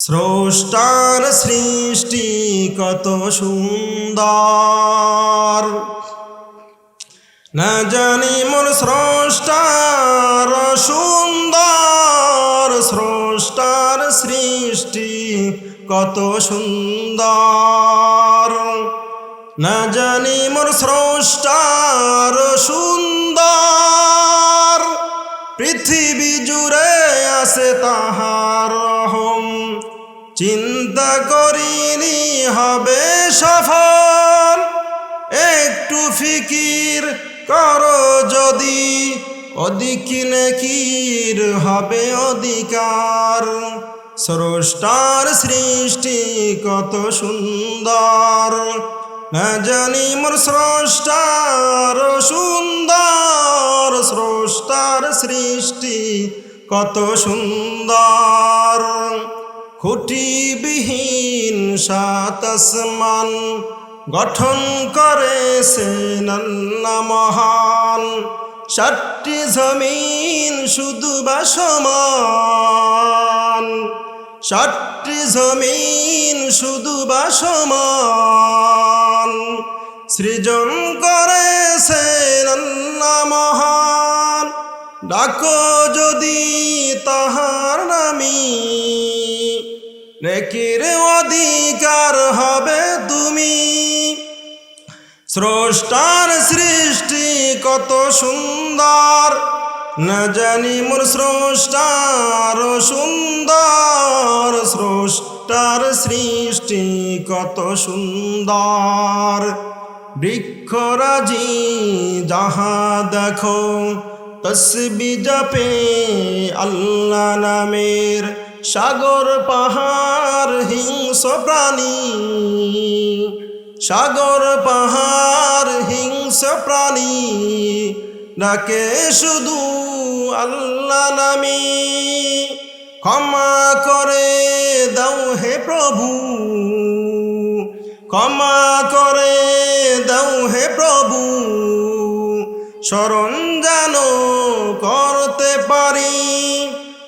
স্রষ্টার সৃষ্টি কত সুন্দর। না জানি মোর স্রষ্টার সুন্দর, স্রষ্টার সৃষ্টি কত সুন্দর। না জানি মোর স্রষ্টার সুন্দর, পৃথিবী জুড়ে হবে সফল। একটু ফিকির করো যদি, অধিক নেকির হবে অধিকার। স্রষ্টার সৃষ্টি কত সুন্দর, না জানি মোর স্রষ্টার সুন্দর, স্রষ্টার সৃষ্টি কত সুন্দর। খুঁটিবিহীন সাত আসমান গঠন করেছেন মহান। সাতটি জমিন শুধু বাসমান। সাতটি জমিন শুধু বাসমান। সৃজন করেছেন মহান। ডাকো যদি তাহার নামি। নেকির অধিকার হবে তুমি। স্রষ্টার সৃষ্টি কত সুন্দর, না জানি মোর স্রষ্টার সুন্দর, স্রষ্টার সৃষ্টি কত সুন্দর। বৃক্ষরাজি যাহা দেখো, তসবি জপে আল্লাহ নামের সাগর পাহাড় হিংস প্রাণী। সাগর পাহাড় হিংস প্রাণী। ডাকে শুধু আল্লাহ নামি। ক্ষমা করে দাও হে প্রভু। ক্ষমা করে দাও হে প্রভু। স্মরণ যেন করতে পারি।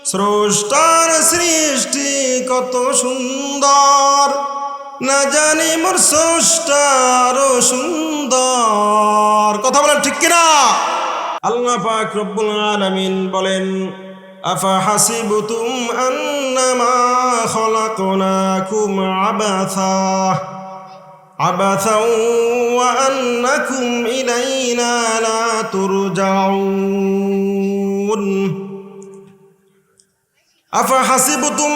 স্রষ্টার সৃষ্টি কত সুন্দর না জানি মোর স্রষ্টার সুন্দর কথা বলেন ঠিক কিনা আল্লাহ পাক রব্বুল আলামিন বলেন আফা হাসিবতুম আন্নামা খলাকনাকুম আবাথা عبثا وأنكم إلينا لا ترجعون আফা হাসিবুতুম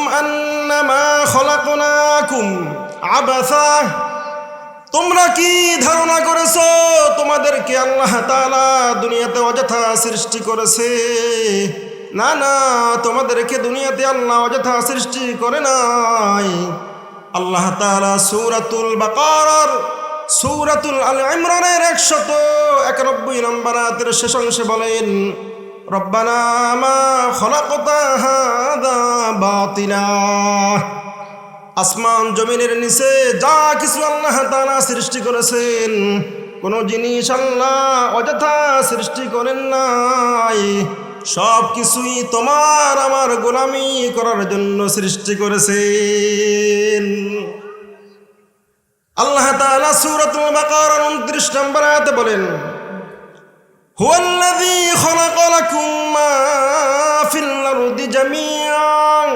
তোমরা কি ধারণা করেছ? তোমাদেরকে আল্লাহ তালা দুনিয়াতে অযথা সৃষ্টি করেছে। না না, তোমাদেরকে দুনিয়াতে আল্লাহ অযথা সৃষ্টি করে নাই। আল্লাহ তালা সৌরাতুল বাকার সৌরাতুল আল ইমরানের একশত একানব্বই নম্বর রাতের শেষ অংশে বলেন আসমান জমিনের নিচে যা কিছু আল্লাহ তাআলা সৃষ্টি করেছেন, কোন জিনিস আল্লাহ অযথা সৃষ্টি করেন নাই। সব কিছুই তোমার, আমার গোলামি করার জন্য সৃষ্টি করেছেন। আল্লাহ তাআলা সূরাতুল বাকারার 29 নম্বর আয়াতে বলেন হুয়াল্লাযী খালাকা লাকুম মা ফিল আরদি জামিআন।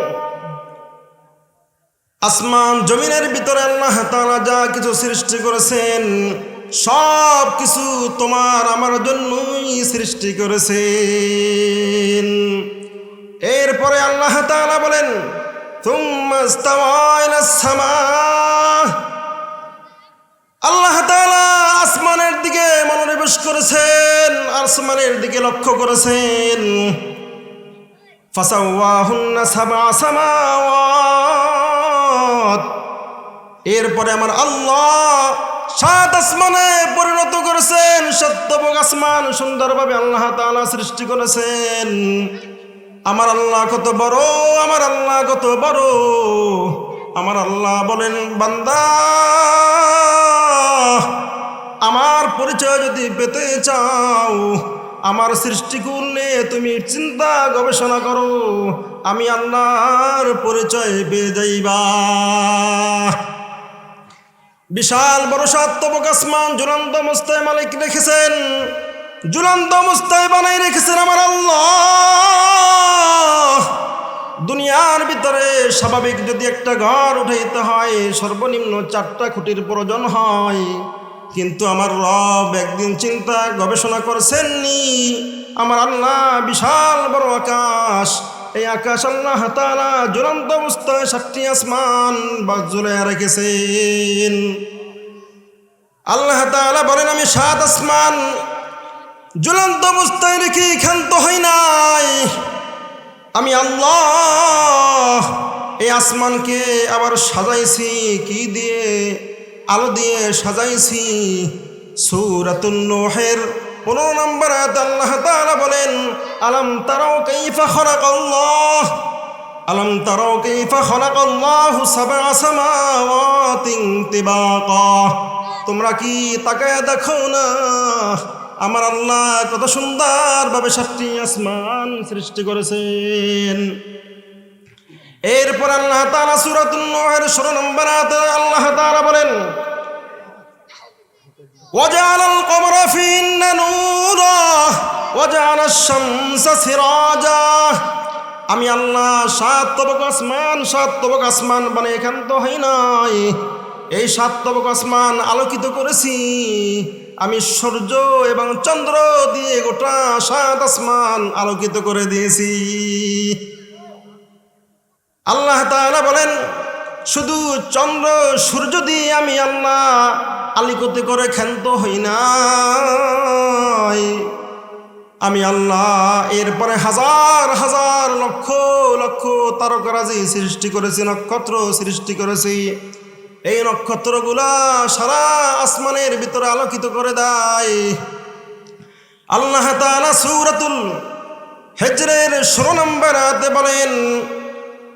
আসমান, জমিনের ভিতরে আল্লাহ তাআলা যা কিছু সৃষ্টি করেছেন, সব কিছু তোমার আমার জন্যই সৃষ্টি করেছেন। এরপরে আল্লাহ তাআলা বলেন আল্লাহ তাআলা আসমানের দিকে মনোনিবেশ করেছেন। আসমানের দিকে লক্ষ্য করেছেন। এরপরে আমার আল্লাহ সাত আসমানে পরিণত করেছেন। সত্যবক আসমান সুন্দরভাবে আল্লাহ তাআলা সৃষ্টি করেছেন। আমার আল্লাহ কত বড়, আমার আল্লাহ কত বড়। আমার আল্লাহ বলেন, বান্দা আমার পরিচয় যদি পেতে চাও, আমার সৃষ্টিকুল নিয়ে তুমি চিন্তা গবেষণা করো। আমি আল্লাহর পরিচয় পেয়ে যাইবা। বিশাল বড় সাত্তবক আসমান ঝুলন্ত মুস্তায় মালিক রেখেছেন। ঝুলন্ত মুস্তায় বানাই রেখেছেন আমার আল্লাহ। দুনিয়ার ভিতরে স্বাভাবিক যদি একটা ঘর উঠাইতে হয়, সর্বনিম্ন চারটা খুঁটির প্রয়োজন হয়। কিন্তু আমার রব একদিন চিন্তা গবেষণা করেছেননি। আমার আল্লাহ বিশাল বড় আকাশ। এই আকাশ আল্লাহ তালা জ্বলন্ত অবস্থায় সাতটি আসমান বা জ্বলে রেখেছেন। আল্লাহ তালা বলেন, আমি সাত আসমান জ্বলন্ত অবস্থায় রেখে ক্ষান্ত হই নাই। আমি আল্লাহ এই আসমানকে আবার সাজাইছি কি দিয়ে? আলো দিয়ে সাজাইছি। সূরাতুন নূহের পনেরো নম্বর আল্লাহ তাআলা বলেন, আলম তারাও কাইফা খালাকাল্লাহ? আলম তারাও কাইফা খালাকাল্লাহু সাবআ সামাওয়াতিন তিবাকা। তোমরা কি তাকায় দেখো না? আমার আল্লাহ কত সুন্দরভাবে সাতটি আসমান সৃষ্টি করেছেন। এরপর আল্লাহ তাআলা সূরাতুন নূহের 16 নম্বর আয়াতে আল্লাহ তাআলা বলেন وجعل القمر فيهن نورا وجعل الشمس سراجا আমি আল্লাহ সাত তবক আসমান সাত তবক আসমান মানে এখান তো হয় নাই এই সাত তবক আসমান আলোকিত করেছি আমি সূর্য এবং চন্দ্র দিয়ে গোটা সাত আসমান আলোকিত করে দিয়েছি আল্লাহ তাআলা বলেন, শুধু চন্দ্র, সূর্য দিয়ে আমি আল্লাহ আলিকতে করে ক্ষান্ত হই নাই। আমি আল্লাহ এরপরে হাজার হাজার লক্ষ লক্ষ তারকারাজি সৃষ্টি করেছি, নক্ষত্র সৃষ্টি করেছি। এই নক্ষত্রগুলা সারা আসমানের ভিতরে আলোকিত করে দেয়। আল্লাহ তাআলা সূরাতুল হেজরের ষোলো নম্বর বলেন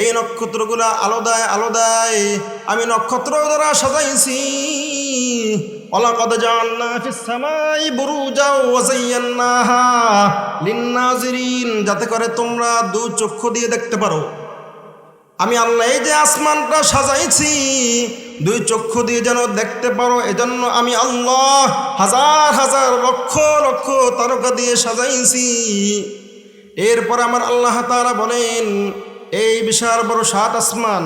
এই নক্ষত্রগুলা আলাদায় আলাদায় আমি নক্ষত্র দ্বারা সাজাইছি। জাআলনা ফিস সামাই বুরুজা ওয়া যায়্যানাহা লিন-নাজিরিন, যাতে করে তোমরা দু চক্ষু দিয়ে দেখতে পারো। আমি আল্লাহ এই যে আসমানটা সাজাইছি, দুই চক্ষু দিয়ে যেন দেখতে পারো, এজন্য আমি আল্লাহ হাজার হাজার লক্ষ লক্ষ তারকা দিয়ে সাজাইছি। এরপর আমার আল্লাহ তারা বলেন এই বিশাল বড় সাত আসমান,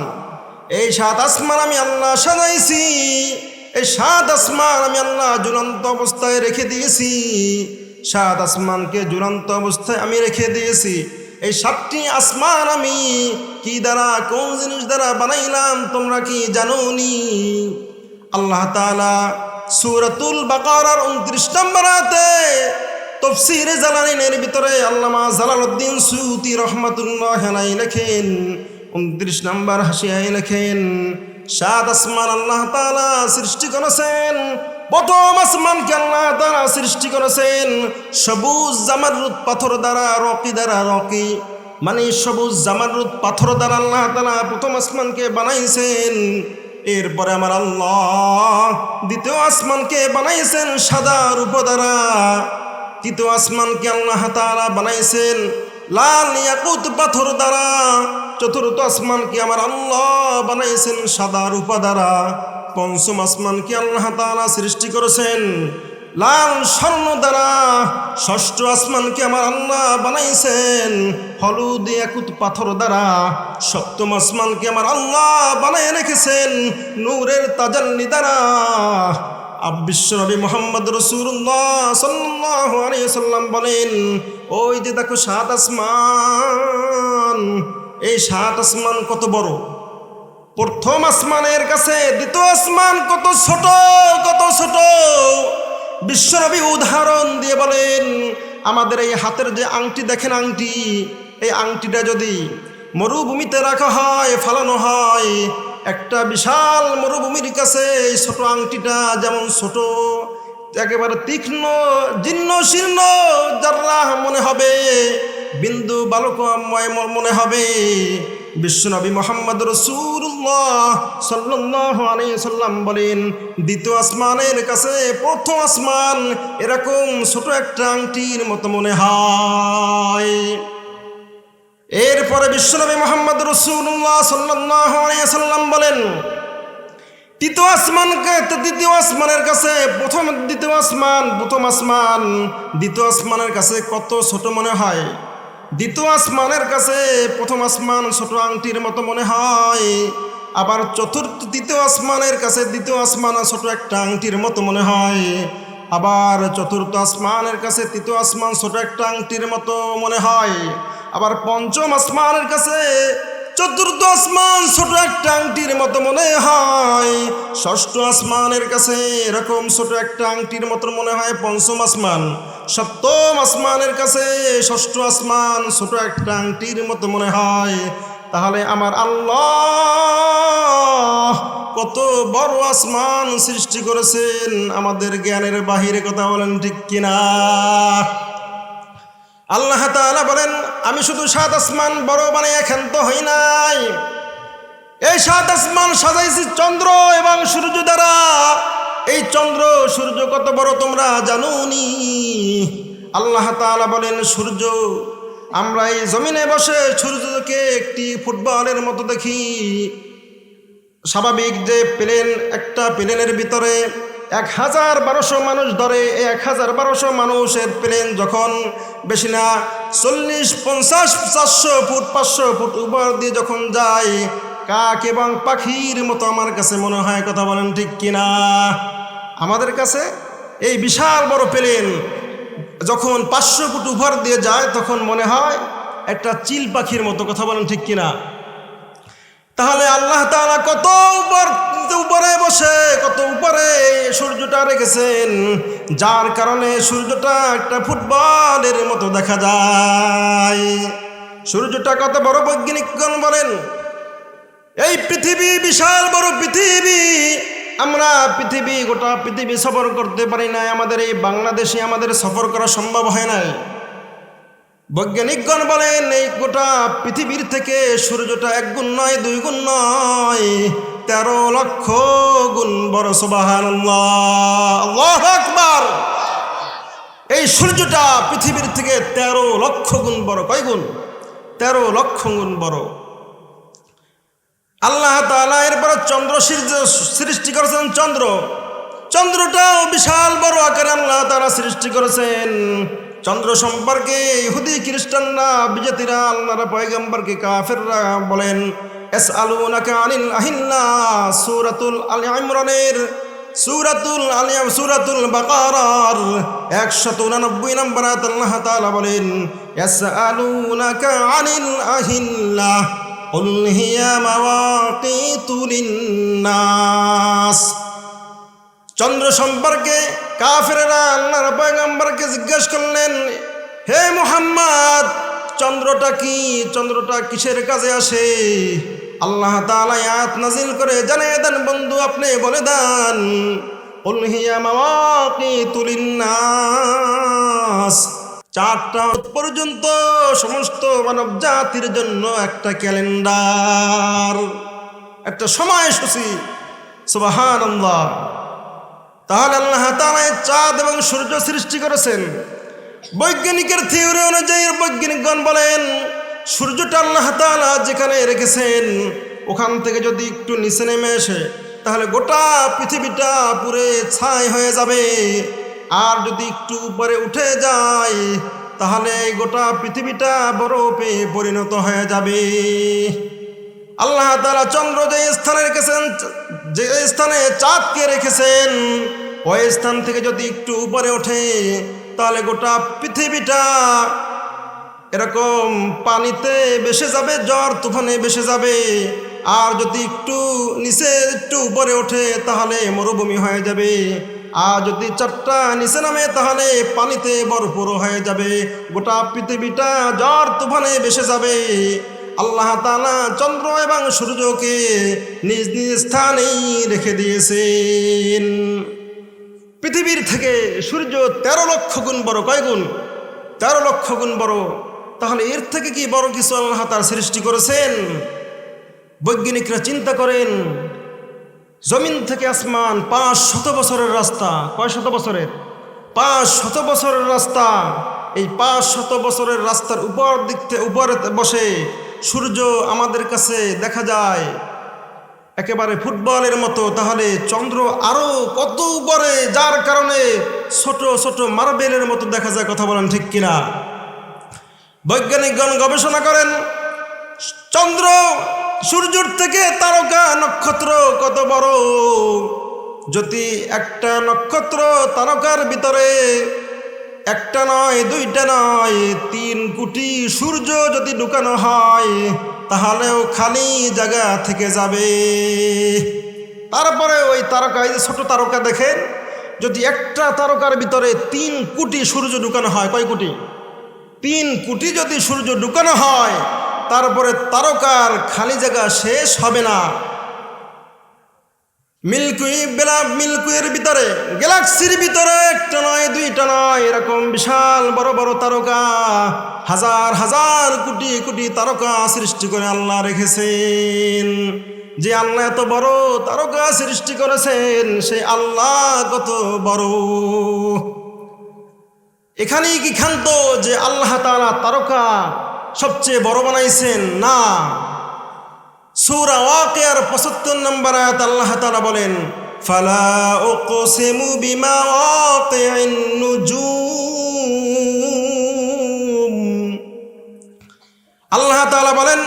এই সাত আসমান আমি আল্লাহ সাজাইছি, এই সাত আসমান আমি আল্লাহ ঝুলন্ত অবস্থায় রেখে দিয়েছি, সাত আসমানকে ঝুলন্ত অবস্থায় আমি রেখে দিয়েছি, এই সাতটি আসমান আমি কি দ্বারা, কোন জিনিস দ্বারা বানাইলাম তোমরা কি জানো নি আল্লাহ তাআলা সূরাতুল বাকারার উনত্রিশ নম্বর আয়াতে তফসিরে জালালিনের ভিতরে আল্লামা জালালউদ্দিন সুতি রহমাতুল্লাহ আলাই লেখেন, উনত্রিশ নম্বর হাসিয়ায় লেখেন, সাত আসমান আল্লাহ তাআলা সৃষ্টি করেছেন, প্রথম আসমানকে আল্লাহ তাআলা সৃষ্টি করেছেন, সবুজ জামারুদ পাথর দ্বারা, রকি দ্বারা, রকি মানে সবুজ জামারুদ পাথর দ্বারা আল্লাহ তাআলা প্রথম আসমানকে বানাইছেন, এরপরে আমার আল্লাহ দ্বিতীয় আসমানকে বানাইছেন সাদা রূপ দ্বারা তৃতীয় আসমানকে আল্লাহ তাআলা বানাইছেন। লাল ইয়াকুত পাথর দ্বারা, চতুর্থ আসমানকে আমার আল্লাহ বানাইছেন সাদা রূপা দ্বারা, পঞ্চম আসমানকে আল্লাহ তাআলা সৃষ্টি করেছেন। লাল স্বর্ণ দ্বারা, ষষ্ঠ আসমানকে আমার আল্লাহ বানাইছেন। হলুদ একুত পাথর দ্বারা, সপ্তম আসমানকে আমার আল্লাহ বানাই রেখেছেন। নূরের তাজাল্লি দ্বারা বিশ্বনবী মোহাম্মদ রসুল্লাহ সাল্লাহ সাল্লাম বলেন, ওই যে দেখো সাত আসমান, এই সাত আসমান কত বড়? প্রথম আসমানের কাছে, দ্বিতীয় আসমান কত ছোট কত ছোট? বিশ্বনবী উদাহরণ দিয়ে বলেন, আমাদের এই হাতের যে আংটি, দেখেন আংটি, এই আংটিটা যদি মরুভূমিতে রাখা হয়, ফালানো হয় একটা বিশাল মরুভূমির কাছে এই ছোট আংটিটা যেমন ছোট, একেবারে তীক্ষ্ণ জীর্ণ শীর্ণ যারা মনে হবে, বিন্দু বালকময় মনে হবে। বিশ্বনবী মোহাম্মদ রসুল্লাহ সাল্লাহ আলী সাল্লাম বলেন, দ্বিতীয় আসমানের কাছে প্রথম আসমান এরকম ছোট একটা আংটির মতো মনে হয়। এরপরে বিশ্বনবী মোহাম্মদ রসুল্লাহ সাল্লাহ সাল্লাম বলেন, তৃতীয় আসমানকে দ্বিতীয় আসমানের কাছে, প্রথম দ্বিতীয় আসমান, প্রথম আসমান, দ্বিতীয় আসমানের কাছে কত ছোট মনে হয়? দ্বিতীয় আসমানের কাছে প্রথম আসমান ছোট আংটির মতো মনে হয়। আবার চতুর্থ দ্বিতীয় আসমানের কাছে দ্বিতীয় আসমান ছোট একটা আংটির মতো মনে হয়। আবার চতুর্থ আসমানের কাছে তৃতীয় আসমান ছোট একটা আংটির মতো মনে হয়। আবার পঞ্চম আসমানের কাছে চতুর্থ আসমান ছোট একটা আংটির মতো মনে হয়। ষষ্ঠ আসমানের কাছে এরকম ছোট একটা আংটির মতো মনে হয় পঞ্চম আসমান। সপ্তম আসমানের কাছে ষষ্ঠ আসমান ছোট একটা আংটির মতো মনে হয়। তাহলে আমার আল্লাহ কত বড় আসমান সৃষ্টি করেছেন। আমাদের জ্ঞানের বাহিরে কথা বলেন ঠিক কিনা? আল্লাহ তাআলা বলেন আমি শুধু সাত আসমান বড় বানিয়ে ক্ষান্ত হই নাই। এই সাত আসমান সাজাইছি চন্দ্র এবং সূর্য দ্বারা। এই চন্দ্র, সূর্য কত বড় তোমরা জানুনি। আল্লাহ তাআলা বলেন, সূর্য, আমরা এই জমিনে বসে সূর্যকে একটি ফুটবলের মতো দেখি। স্বাভাবিক যে প্লেন, একটা প্লেনের ভিতরে এক হাজার বারোশো মানুষ ধরে এক হাজার বারোশো মানুষের প্লেন যখন বেশি না, চল্লিশ, পঞ্চাশ, চারশো ফুট, পাঁচশো ফুট উপর দিয়ে যখন যায়, কাক এবং পাখির মতো আমার কাছে মনে হয়, কথা বলেন ঠিক কিনা আমাদের কাছে এই বিশাল বড় প্লেন যখন পাঁচশো ফুট উপর দিয়ে যায়, তখন মনে হয় একটা চিল পাখির মতো, কথা বলেন ঠিক কিনা তাহলে আল্লাহ তাআলা কত উপর উপরে বসে, কত উপরে সূর্যটা রেখেছেন। যার কারণে সূর্যটা একটা ফুটবলের মতো দেখা যায়। সূর্যটা কত বড় বৈজ্ঞানিকগণ বলেন। এই পৃথিবী বিশাল বড় পৃথিবী। আমরা পৃথিবী, গোটা পৃথিবী সফর করতে পারি না আমাদের এই বাংলাদেশে আমাদের সফর করা সম্ভব হয় নাই। বৈজ্ঞানিকগণ বলেন, এই গোটা পৃথিবীর থেকে সূর্যটা এক গুণ নয়, দুই গুণ নয়, তেরো লক্ষ গুণ বড় আকবার। এই সূর্যটা পৃথিবীর থেকে তেরো লক্ষ গুণ বড়। কয় গুণ? তেরো লক্ষ গুণ বড়। আল্লাহ তাআলা এরপরে চন্দ্র সৃষ্টি করেছেন চন্দ্র। চন্দ্রটাও বিশাল বড় আকারে আল্লাহ তারা সৃষ্টি করেছেন। চন্দ্র সম্পর্কে ইহুদি খ্রিস্টানরা বিজাতিরা আল্লাহর পয়গম্বরকে কাফেররা বলেন এস আলু নাকে আনিল আহিল্লা সুরাতুল আলী ইমরানের সুরাতুল আলিয়াম সুরাতুল বাকারার একশত উনানব্বই নম্বর আয়াত আল্লাহ তাআলা বলেন এস আলু নাকে আনিল আহিল্লা قل هي مواقيت للناس চন্দ্র সম্পর্কে কাফেরেরা আল্লাহর পয়গম্বরকে জিজ্ঞেস করলেন, হে মোহাম্মদ, চন্দ্রটা কি? চন্দ্রটা কিসের কাজে আসে? আল্লাহ তাআলা আয়াত নাজিল করে জানিয়ে দেন, বন্ধু, আপনি বলে দেন নাস চারটা পর্যন্ত সমস্ত মানব জাতির জন্য একটা ক্যালেন্ডার, একটা সময়সূচি সুবাহ তাহলে আল্লাহ এই চাঁদ এবং সূর্য সৃষ্টি করেছেন। বৈজ্ঞানিকের থিওরি অনুযায়ী বৈজ্ঞানিকগণ বলেন, সূর্যটা আল্লাহ তাআলা যেখানে রেখেছেন, ওখান থেকে যদি একটু নিচে নেমে আসে, তাহলে গোটা পৃথিবীটা পুরে ছাই হয়ে যাবে। আর যদি একটু উপরে উঠে যায়, তাহলে গোটা পৃথিবীটা বরফে পরিণত হয়ে যাবে। আল্লাহ তারা চন্দ্র যে স্থানে রেখেছেন, যে স্থানে চাঁদকে রেখেছেন, ওই স্থান থেকে যদি একটু উপরে ওঠে, তাহলে গোটা পৃথিবীটা এরকম পানিতে বেসে যাবে, জ্বর তুফানে বেসে যাবে। আর যদি একটু নিচে, একটু উপরে ওঠে, তাহলে মরুভূমি হয়ে যাবে। আর যদি চারটা নিচে নামে, তাহলে পানিতে ভরপুর হয়ে যাবে। গোটা পৃথিবীটা জ্বর তুফানে ভেসে যাবে। আল্লাহ তাআলা চন্দ্র এবং সূর্যকে নিজ নিজ স্থানেই রেখে দিয়েছেন। পৃথিবীর থেকে সূর্য তেরো লক্ষ গুণ বড়। কয় গুণ? তেরো লক্ষ গুণ বড়। তাহলে এর থেকে কি বড় কিছু আল্লাহ তার সৃষ্টি করেছেন? বৈজ্ঞানিকরা চিন্তা করেন, জমিন থেকে আসমান পাঁচ শত বছরের রাস্তা। কয় শত বছরের? পাঁচ শত বছরের রাস্তা। এই পাঁচ শত বছরের রাস্তার উপর দিক থেকে উপরে বসে সূর্য আমাদের কাছে দেখা যায়। একেবারে ফুটবলের মতো, তাহলে চন্দ্র আরও কত উপরে? যার কারণে ছোট ছোট মার্বেলের মতো দেখা যায়, কথা বলেন ঠিক কিনা? বৈজ্ঞানিকগণ গবেষণা করেন, চন্দ্র সূর্যর থেকে তারকা নক্ষত্র কত বড়? যদি একটা নক্ষত্র তারকার ভিতরে একটা নয়, দুইটা নয়, তিন কোটি সূর্য যদি ঢুকানো হয়, তাহলেও খালি জায়গা থেকে যাবে। তারপরে ওই তারকা, এই যে ছোট তারকা দেখেন, যদি একটা তারকার ভিতরে তিন কোটি সূর্য ঢুকানো হয়, কয় কোটি? তিন কোটি যদি সূর্য ঢুকানো হয়, তারপরে তারকার খালি জায়গা শেষ হবে না। মিল্কুই বেলা মিল্কুয়ের ভিতরে, গ্যালাক্সির ভিতরে একটা নয়, দুইটা নয়, এরকম বিশাল বড় বড় তারকা, হাজার হাজার কোটি কোটি তারকা সৃষ্টি করে আল্লাহ রেখেছেন। যে আল্লাহ এত বড় তারকা সৃষ্টি করেছেন সেই আল্লাহ কত বড়। এখানেই কি ক্ষান্ত যে আল্লাহ তাআলা তারকা সবচেয়ে বড় বানাইছেন? না। সূরা 75 নম্বর আয়াত আল্লাহ তাআলা বলেন, ফালা উকসিমু বিমা ওয়াকিউন নুজুম। আল্লাহ তাআলা বলেন,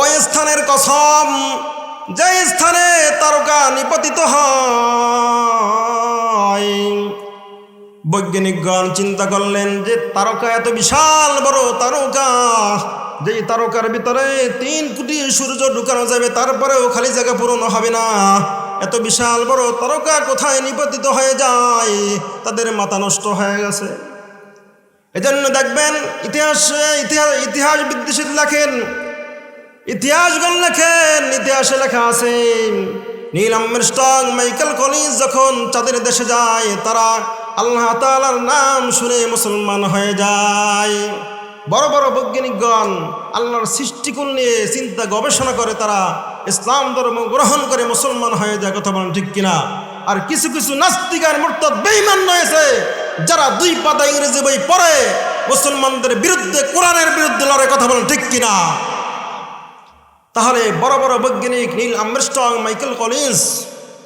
ওই স্থানের কসম যে স্থানে তারকা নিপতিত হয়। বৈজ্ঞানিকগণ চিন্তা করলেন যে তারকা এত বিশাল বড় তারকা যেই তারকার ভিতরে তিন কোটি সূর্য ঢুকানো যাবে, তারপরেও খালি জায়গা পূরণ হবে না। এত বিশাল বড় তারকা কোথায় নিপতিত হয়ে যায়? তাদের মাথা নষ্ট হয়ে গেছে। এজন্য দেখবেন ইতিহাসে ইতিহাস ইতিহাস বিদ্বেষিত লেখেন ইতিহাসগণ লেখেন, ইতিহাসে লেখা আছে, নীল আর্মস্ট্রং মাইকেল কলিন্স যখন চাঁদের দেশে যায়, তারা আল্লাহ তাআলার নাম শুনে মুসলমান হয়ে যায়। বড় বড় বৈজ্ঞানিকগণ আল্লাহর সৃষ্টিকুল নিয়ে চিন্তা গবেষণা করে তারা ইসলাম ধর্ম গ্রহণ করে মুসলমান হয়ে যায়, কথা বলেন ঠিক কিনা? আর কিছু কিছু নাস্তিক আর বেঈমান রয়েছে, যারা দুই পাতা ইংরেজি বই পড়ে, মুসলমানদের বিরুদ্ধে, কোরআনের বিরুদ্ধে লড়ে, কথা বলেন ঠিক কিনা? তাহলে বড় বড় বৈজ্ঞানিক নীল আম্বেরস্টং মাইকেল কলিন্স,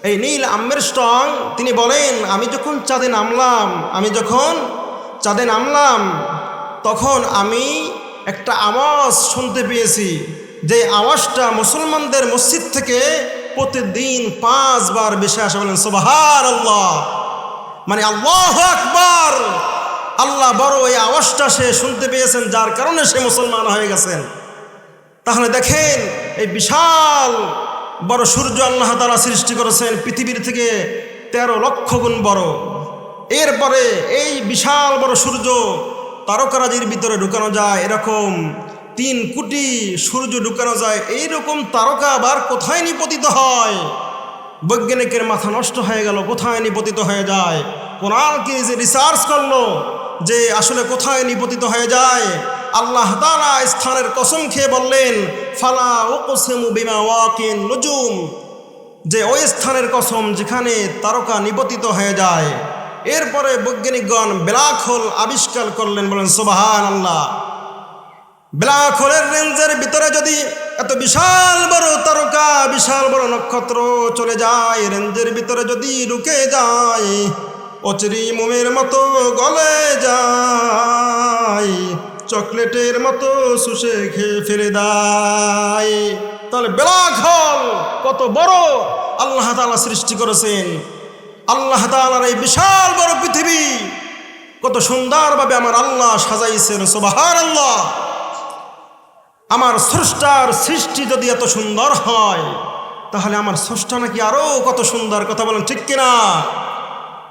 এই নীল আম্বেরস্টং তিনি বলেন, আমি যখন চাঁদে নামলাম, আমি যখন চাঁদে নামলাম তখন আমি একটা আওয়াজ শুনতে পেয়েছি যে আওয়াজটা মুসলমানদের মসজিদ থেকে প্রতিদিন পাঁচবার বেশি আসে। বলেন সোবাহার আল্লাহ মানে আল্লাহ আকবার। আল্লাহ বড় এই আওয়াজটা সে শুনতে পেয়েছেন, যার কারণে সে মুসলমান হয়ে গেছেন। তাহলে দেখেন, এই বিশাল বড় সূর্য আল্লাহ তারা সৃষ্টি করেছেন পৃথিবীর থেকে তেরো লক্ষ গুণ বড়। এরপরে এই বিশাল বড় সূর্য তারকারাজির ভিতরে ঢুকানো যায়, এরকম তিন কোটি সূর্য ঢুকানো যায়, এইরকম তারকা আবার কোথায় নিপতিত হয়? বৈজ্ঞানিকের মাথা নষ্ট হয়ে গেল, কোথায় নিপতিত হয়ে যায়? কোরআন কি যে রিসার্চ করল যে আসলে কোথায় নিপতিত হয়ে যায়? আল্লাহ তাআলা স্থানের কসম খেয়ে বললেন, ফালা ওকসেমু বিমা ওয়াকিন নুজুম। যে ওই স্থানের কসম যেখানে তারকা নিপতিত হয়ে যায়। এরপরে বৈজ্ঞানিকগণ ব্ল্যাক হোল আবিষ্কার করলেন, বলেন সোবাহান আল্লাহ ব্ল্যাক হোলের রেঞ্জের ভিতরে যদি এত বিশাল বড় তারকা, বিশাল বড় নক্ষত্র চলে যায়, রেঞ্জের ভিতরে যদি ঢুকে যায়, অচরি মোমের মতো গলে যায়, চকলেটের মতো শুষে খেয়ে ফেলে দেয়। তাহলে ব্ল্যাক হোল কত বড়, আল্লাহ তাআলা সৃষ্টি করেছেন। আল্লাহ তালার এই বিশাল বড় পৃথিবী। কত সুন্দরভাবে আমার আল্লাহ সাজাইছেন সোবাহার আল্লাহ আমার স্রষ্টার সৃষ্টি যদি এত সুন্দর হয়, তাহলে আমার স্রষ্টা নাকি আরও কত সুন্দর, কথা বলেন ঠিক কিনা?